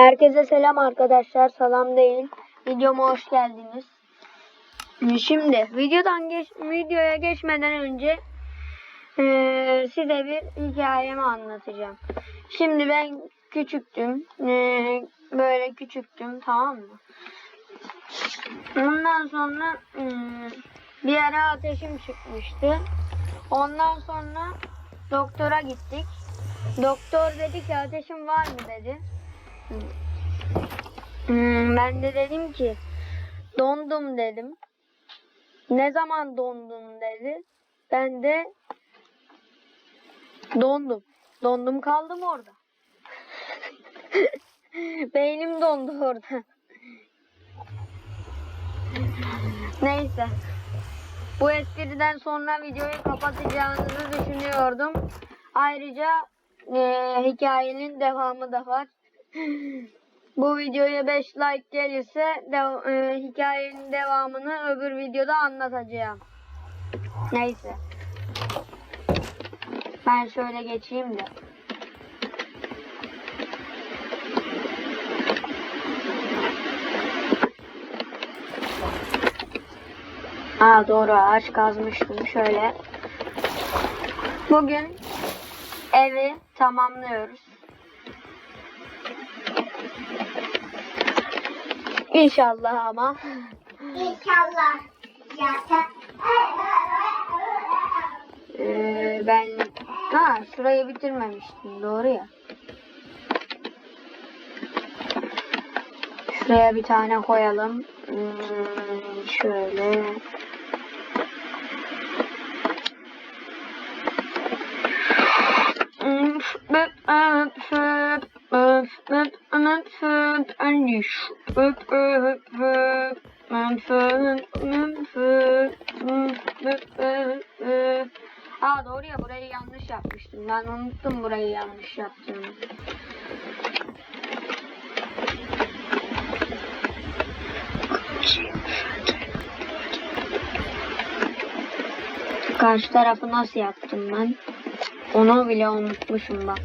Herkese selam arkadaşlar. Salam değil. Videoma hoş geldiniz. Şimdi videodan geç, videoya geçmeden önce eee, size bir hikayemi anlatacağım. Şimdi ben küçüktüm. Eee, böyle küçüktüm tamam mı? Ondan sonra eee, bir ara ateşim çıkmıştı. Ondan sonra doktora gittik. Doktor dedi ki ateşin var mı dedi. Hmm, ben de dedim ki dondum dedim. Ne zaman dondun dedi. Ben de dondum. Dondum kaldım orada. Beynim dondu orada. Neyse. Bu espriden sonra videoyu kapatacağınızı düşünüyordum. Ayrıca eee, hikayenin devamı da var. Bu videoya 5 like gelirse de, e, hikayenin devamını öbür videoda anlatacağım. Neyse. Ben şöyle geçeyim de. Aa doğru ağaç kazmıştım şöyle. Bugün evi tamamlıyoruz. İnşallah ama. İnşallah. Ee, ben ha şurayı bitirmemiştim doğru ya. Şuraya bir tane koyalım. Hmm, şöyle. Aa doğru ya burayı yanlış yapmıştım. Ben unuttum burayı yanlış yaptığımı. Karşı tarafı nasıl yaptım ben? Onu bile unutmuşum bak.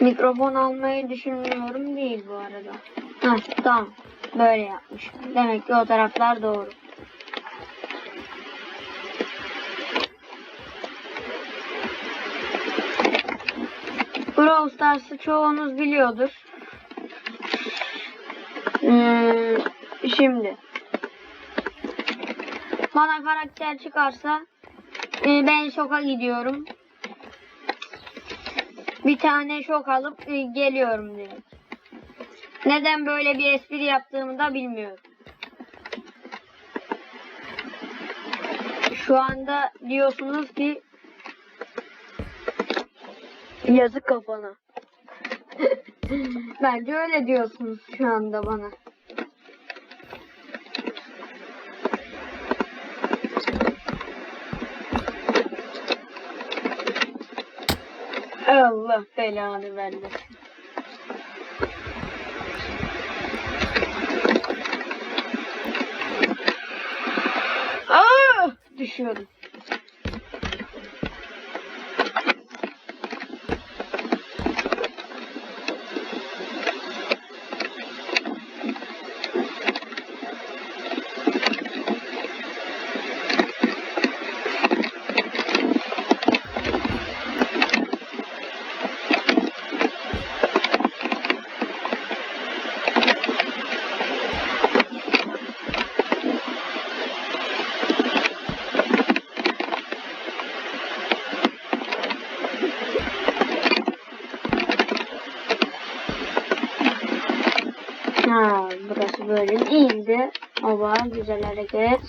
Mikrofon almayı düşünmüyorum değil bu arada. Ha tamam. Böyle yapmışım. Demek ki o taraflar doğru. Brawl Stars'ı çoğunuz biliyordur. Hmm, şimdi. Bana karakter çıkarsa e, ben şoka gidiyorum. Bir tane şok alıp e, geliyorum direkt. Neden böyle bir espri yaptığımı da bilmiyorum. Şu anda diyorsunuz ki yazık kafana. Bence öyle diyorsunuz şu anda bana. Allah belanı vermesin. Aa! Düşüyorum. Ha, böyle değildi. Ova güzel hareket.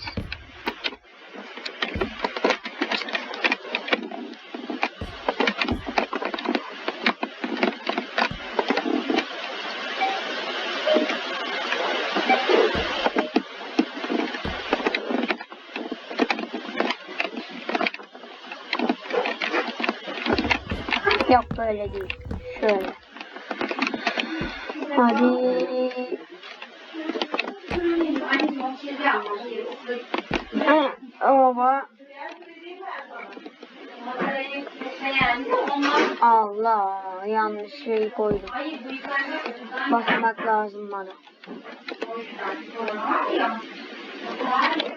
Yok böyle değil. Şöyle. Hadi. Ova. Allah yanlış şeyi koydum. Basamak lazım bana.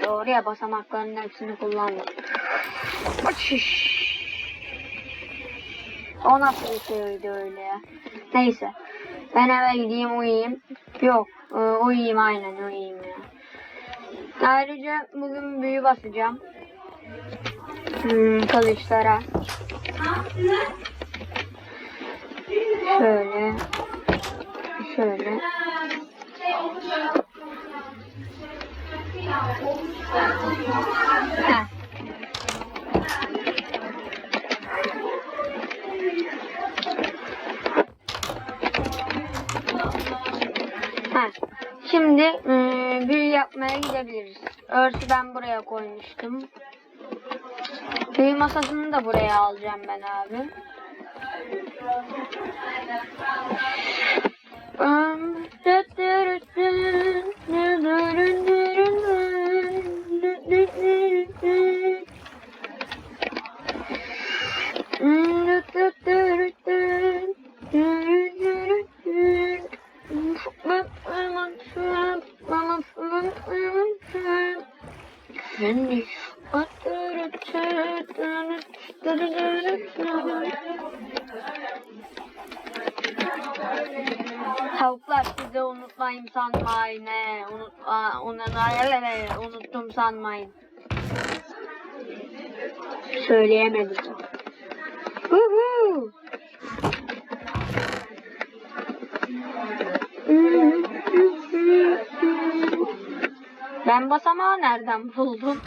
Doğru ya basamakların hepsini kullandım. Açış. O nasıl bir şeydi öyle ya? Neyse. Ben eve gideyim uyuyayım. Yok. e, uyuyayım aynen uyuyayım ya. Ayrıca bugün büyü basacağım. Hmm, kılıçlara. Şöyle. Şöyle. Koymuştum. Büyü masasını da buraya alacağım ben abi. Tavuklar sizi unutmayın sanmayın he. Unut, aa, onu, unuttum sanmayın. Söyleyemedim. Huhu. Ben basamağı nereden buldum?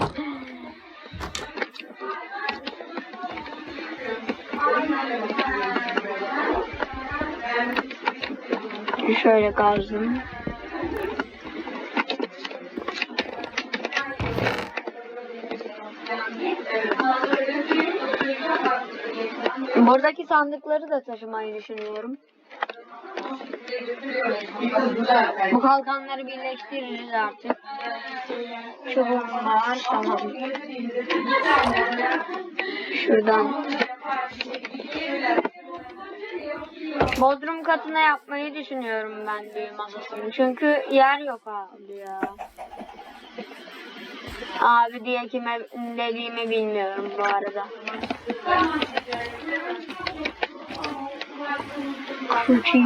Şöyle kazdım. Buradaki sandıkları da taşımayı düşünüyorum. Bu kalkanları birleştiririz artık. Çubuğum var. Tamam. Şuradan. Bodrum katına yapmayı düşünüyorum ben büyü masasını. Çünkü yer yok abi ya. Abi diye kime dediğimi bilmiyorum bu arada. Kuchi.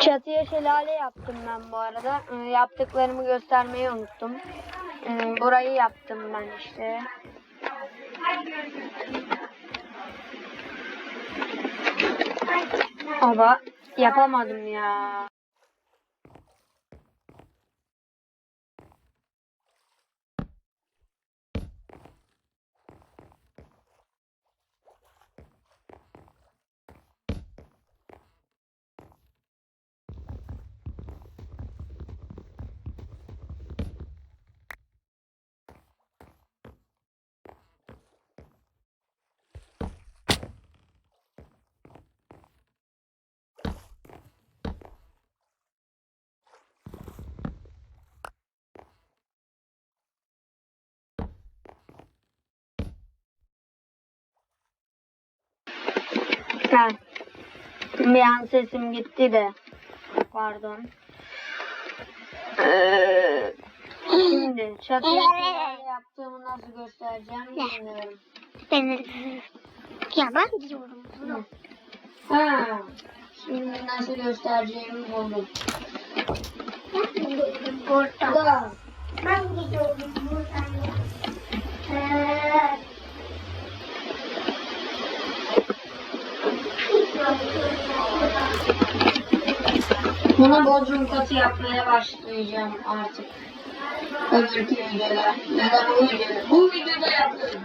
Çatıya şelale yaptım ben bu arada. Ee, Yaptıklarımı göstermeyi unuttum. Ee, Burayı yaptım ben işte. Ama yapamadım ya. Ha. Bir an sesim gitti de. Pardon. Ee, Şimdi çatıya yaptığımı nasıl göstereceğim bilmiyorum. Beni. Ya ben diyorum bunu. Ha. Şimdi nasıl göstereceğimi buldum. Burada. Da. Ben gidiyorum buradan. Ee, Bunu bodrum katı yapmaya başlayacağım artık. Öbürkü videoda. Ya da bu videoda. Bu videoda yapıyorum.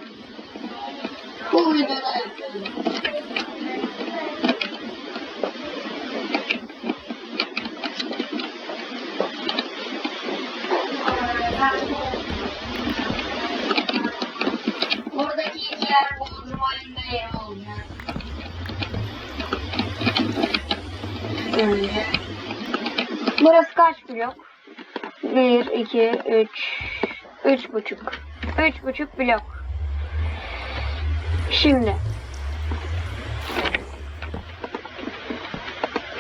Bu videoda yapıyorum. Buradaki iki yer bodrum ayında yeri olacak. önce. Burası kaç blok? 1, 2, 3, üç buçuk. Üç buçuk blok. Şimdi.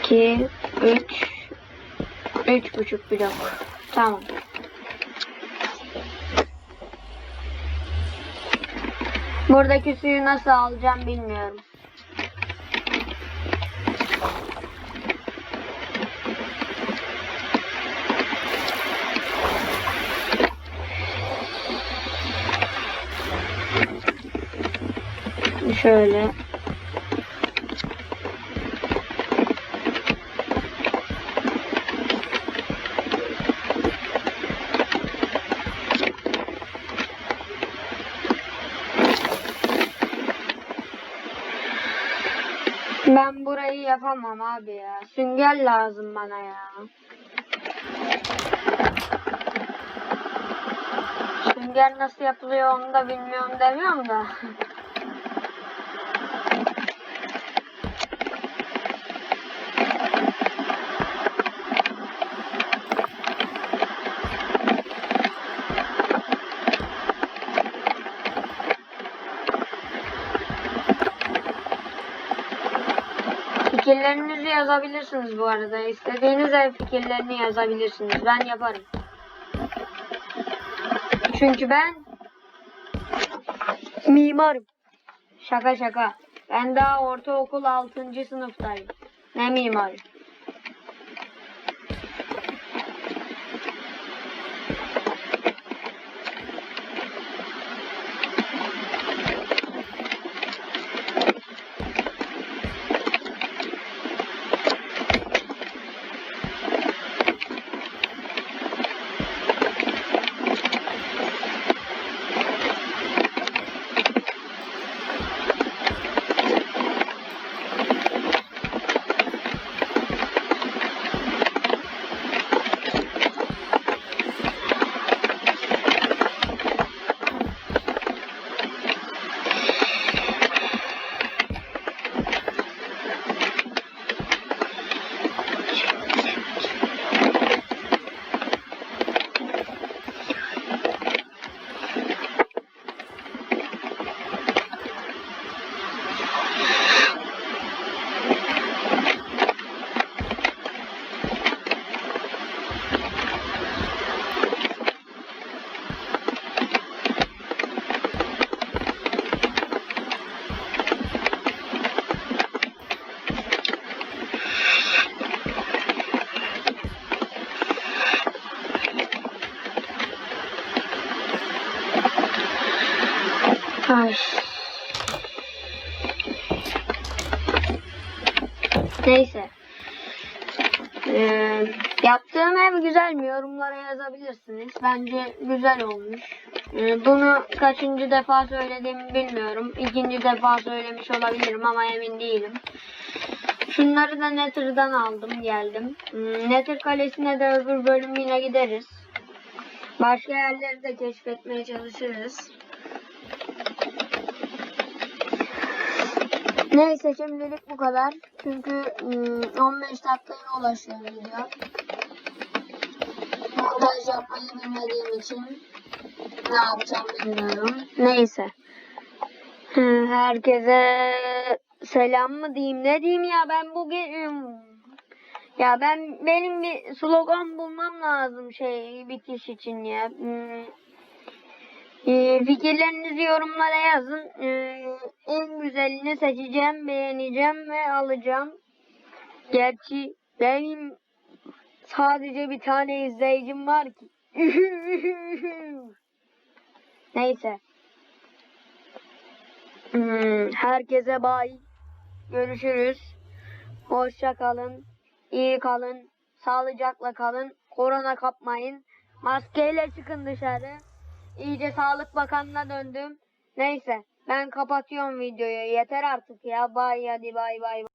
2, 3, üç buçuk blok. Tamam. Buradaki suyu nasıl alacağım bilmiyorum. Şöyle. Ben burayı yapamam abi ya. Sünger lazım bana ya. Sünger nasıl yapılıyor onu da bilmiyorum demiyorum da. Fikirlerinizi yazabilirsiniz bu arada. İstediğiniz ev fikirlerini yazabilirsiniz. Ben yaparım. Çünkü ben mimarım. Şaka şaka. Ben daha ortaokul 6. sınıftayım. Ne mimarı? Ay. Neyse. Ee, yaptığım ev güzel mi? Yorumlara yazabilirsiniz. Bence güzel olmuş. Ee, bunu kaçıncı defa söylediğimi bilmiyorum. İkinci defa söylemiş olabilirim ama emin değilim. Şunları da Nether'dan aldım geldim. Hmm, Nether Kalesi'ne de öbür bölüm yine gideriz. Başka yerleri de keşfetmeye çalışırız. Neyse şimdilik bu kadar. Çünkü ım, 15 dakikaya ulaşıyor video. Yapmayı bilmediğim için ne yapacağım bilmiyorum. Neyse. Herkese selam mı diyeyim ne diyeyim ya ben bugün ya ben benim bir slogan bulmam lazım şey bitiş için ya. Ee, fikirlerinizi yorumlara yazın. Ee, en güzelini seçeceğim, beğeneceğim ve alacağım. Gerçi benim sadece bir tane izleyicim var ki. Neyse. Hmm, herkese bay. Görüşürüz. Hoşça kalın. İyi kalın. Sağlıcakla kalın. Korona kapmayın. Maskeyle çıkın dışarı. İyice Sağlık Bakanı'na döndüm. Neyse ben kapatıyorum videoyu. Yeter artık ya. Bay hadi bay bay.